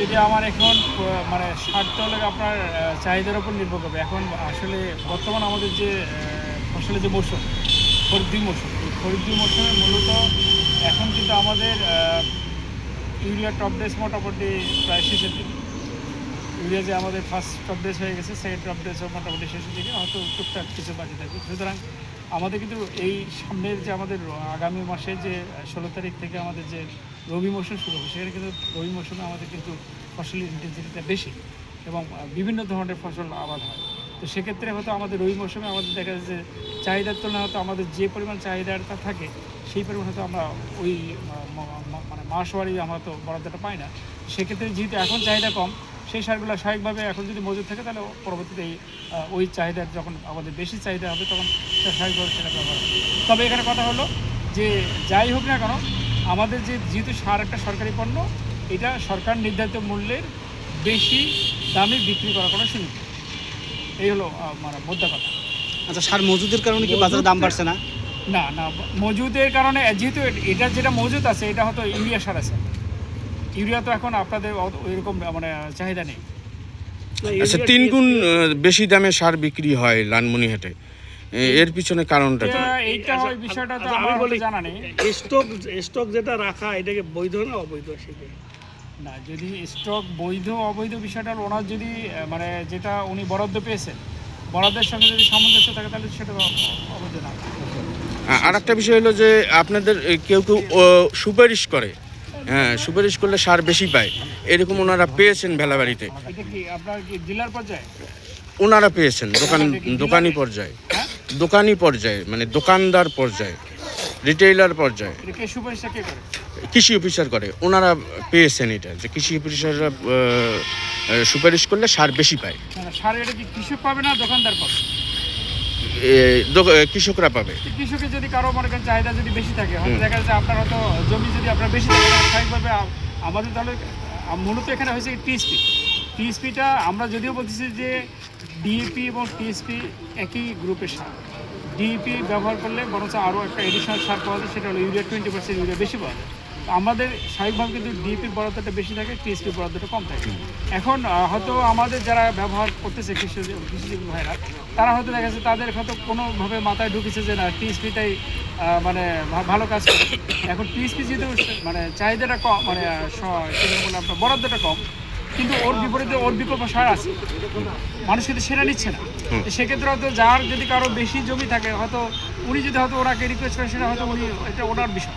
যদি আমার এখন মানে সারটা হলে আপনার চাহিদার উপর নির্ভর করবে। এখন আসলে বর্তমান আমাদের যে ফসলের যে মৌসুম খরিদ্দি মৌসুম এই খরিদ্দি মৌসুমে মূলত এখন কিন্তু আমাদের ইউরিয়া টপ ডেস মোটামুটি প্রায় শেষের দিকে। ইউরিয়া যে আমাদের ফার্স্ট টপ ডেস হয়ে গেছে সেকেন্ড টপ ডেসও মোটামুটি শেষের দিকে, হয়তো টুকটাক কিছু বাকি থাকবে। সুতরাং আমাদের কিন্তু এই সামনের যে আমাদের আগামী মাসে যে ষোলো তারিখ থেকে আমাদের যে রবি মৌসুম শুরু হবে, সেখানে কিন্তু রবি মৌসুমে আমাদের কিন্তু ফসলের ইন্টেন্সিটিটা বেশি এবং বিভিন্ন ধরনের ফসল আবাদ হয়। তো সেক্ষেত্রে হয়তো আমাদের রবি মৌসুমে আমাদের দেখা যাচ্ছে যে চাহিদার তুলনায় হয়তো আমাদের যে পরিমাণ চাহিদাটা থাকে, সেই পরিমাণ হয়তো আমরা ওই মানে মাসওয়ারি আমরা তো বরাদ্দটা পাই না। সেক্ষেত্রে যেহেতু এখন চাহিদা কম সেই সারগুলো স্বাভাবিকভাবে এখন যদি মজুদ থাকে তাহলে পরবর্তীতে এই ওই চাহিদার যখন আমাদের বেশি চাহিদা হবে তখন স্বাভাবিকভাবে সেটা ব্যবহার তবে এখানে কথা হলো যে যাই হোক না কেন আমাদের যে যেহেতু সার একটা সরকারি পণ্য এটা সরকার নির্ধারিত মূল্যের বেশি দামে বিক্রি করা কোনো সুযোগ এই হলো মানে মোদ্দা কথা। আচ্ছা সার মজুদের কারণে কি বাজারে দাম বাড়ছে না? না না মজুদের কারণে যেহেতু এটা যেটা মজুদ আছে এটা হয়তো ইউরিয়া সার আছে। ইউরিয়া তো এখন আপনাদের ওইরকম মানে চাহিদা নেই। আচ্ছা তিন গুণ বেশি দামে সার বিক্রি হয় লালমনিহাটে। এর পিছনে কারণটা কি? এইটা ওই বিষয়টা তো আচ্ছা, আমি বলি, জানা নেই। স্টক স্টক যেটা রাখা এটাকে বৈধ না অবৈধ সেটা? না যদি স্টক বৈধ অবৈধ বিষয়টা ওনার যদি মানে যেটা উনি বরাদ্দ পেয়েছেন বরাদ্দের সঙ্গে যদি সামঞ্জস্য থাকে তাহলে সেটা অবৈধ না। আর একটা বিষয় হলো যে আপনাদের কেউ কেউ সুপারিশ করে। হ্যাঁ সুপারিশ করলে সার বেশি পায়। এরকম ওনারা পেয়েছেন ভেলাবাড়িতে। ওনারা পেয়েছেন, দোকান দোকানি পর্যায়ে। দোকানি পর্যায়ে মানে দোকানদার পর্যায়ে রিটেইলার পর্যায়ে। কৃষি অফিসার করে, ওনারা পেয়েছেন এটা, যে কৃষি অফিসাররা সুপারিশ করলে সার বেশি পায়। সার এটা কৃষক পাবে না দোকানদার পাবে? কৃষকরা পাবে। কৃষকের যদি কারও মনে করেন চাহিদা যদি বেশি থাকে হয়তো দেখা যাচ্ছে আপনার হয়তো জমি যদি আপনার বেশি থাকে স্বাভাবিকভাবে আমাদের তাহলে মূলত এখানে হয়েছে টিএসপি টিএসপিটা আমরা যদিও বলতেছি যে ডিএপি এবং টিএসপি একই গ্রুপের সার। ডিএপি ব্যবহার করলে বরঞ্চ আরও একটা এডিশনাল সার পাওয়া যায় সেটা হলো ইউরিয়া টোয়েন্টি পার্সেন্ট ইউরিয়া বেশি পাওয়া যায়। আমাদের স্বাভাবিকভাবে কিন্তু ডিএপির বরাদ্দটা বেশি থাকে টিএসপি বরাদ্দটা কম থাকে। এখন হয়তো আমাদের যারা ব্যবহার করতেছে কৃষি কৃষিজীবী ভাইরা তারা হয়তো দেখা যাচ্ছে তাদের হয়তো কোনোভাবে মাথায় ঢুকেছে যে না টিএসপিটাই মানে ভালো কাজ করে। এখন টিএসপি যেহেতু মানে চাহিদাটা কম মানে আপনার বরাদ্দটা কম। কিন্তু ওর বিপরীতে ওর বিকল্প সার আছে। মানুষ কিন্তু সেটা নিচ্ছে না। সেক্ষেত্রে হয়তো যার যদি কারও বেশি জমি থাকে হয়তো উনি যদি হয়তো ওনাকে রিকোয়েস্ট করেন সেটা হয়তো উনি এটা ওনার বিষয়।